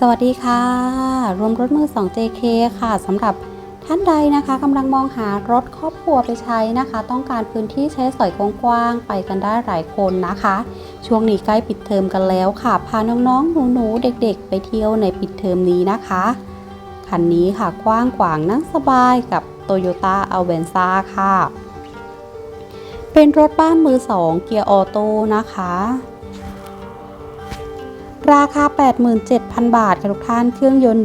สวัสดีค่ะ รวมรถมือ 2 JK ค่ะสำหรับท่านใดนะคะกำลังมองหารถครอบครัวไปใช้นะคะ ต้องการพื้นที่ใช้สอยกว้างๆไปกันได้หลายคนนะคะ ช่วงนี้ใกล้ปิดเทอมกันแล้วค่ะ พาน้องๆหนูๆเด็กๆ ไปเที่ยวในปิดเทอมนี้นะคะคันนี้ค่ะกว้างขวางนั่งสบายกับ Toyota a v e n z a ค่ะ เป็นรถบ้านมือ2เกียร์ออโต้นะคะ ราคา 87,000 บาทค่ะทุกท่าน เครื่องยนต์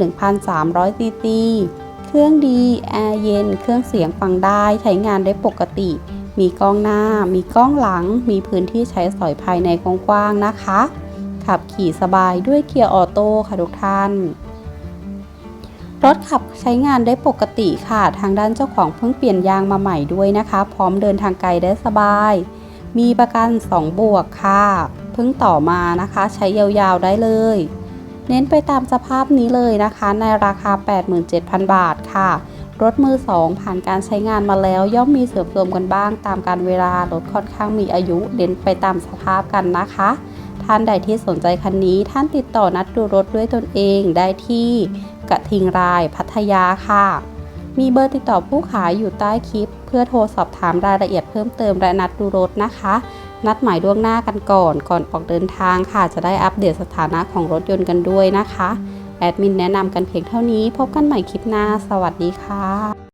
1,300ซีซี เครื่องดี แอร์เย็น เครื่องเสียงฟังได้ ใช้งานได้ปกติ มีกล้องหน้า มีกล้องหลัง มีพื้นที่ใช้สอยภายในกว้างๆนะคะ ขับขี่สบายด้วยเกียร์ออโต้ค่ะทุกท่าน รถขับใช้งานได้ปกติค่ะ ทางด้านเจ้าของเพิ่งเปลี่ยนยางมาใหม่ด้วยนะคะ พร้อมเดินทางไกลได้สบาย มีประกัน 2 บวกค่ะ เพิ่งต่อมานะคะ ใช้ยาวๆได้เลย เน้นไปตามสภาพนี้เลยนะคะ ในราคา 87,000 บาทค่ะรถมือ 2 ผ่านการใช้งานมาแล้ว ย่อมมีเสื่อมโทรมกันบ้างตามการเวลารถค่อนข้างมีอายุเน้นไปตามสภาพกันนะคะ ท่านใดที่สนใจคันนี้ท่านติดต่อนัดดูรถด้วยตนเองได้ที่กระทิงรายพัทยาค่ะ มีเบอร์ติดต่อผู้ขายอยู่ใต้คลิป เพื่อโทรสอบถามรายละเอียดเพิ่มเติมและนัดดูรถนะคะ นัดหมายล่วงหน้ากันก่อนก่อนออกเดินทางค่ะ จะได้อัปเดตสถานะของรถยนต์กันด้วยนะคะ แอดมินแนะนำกันเพียงเท่านี้ พบกันใหม่คลิปหน้า สวัสดีค่ะ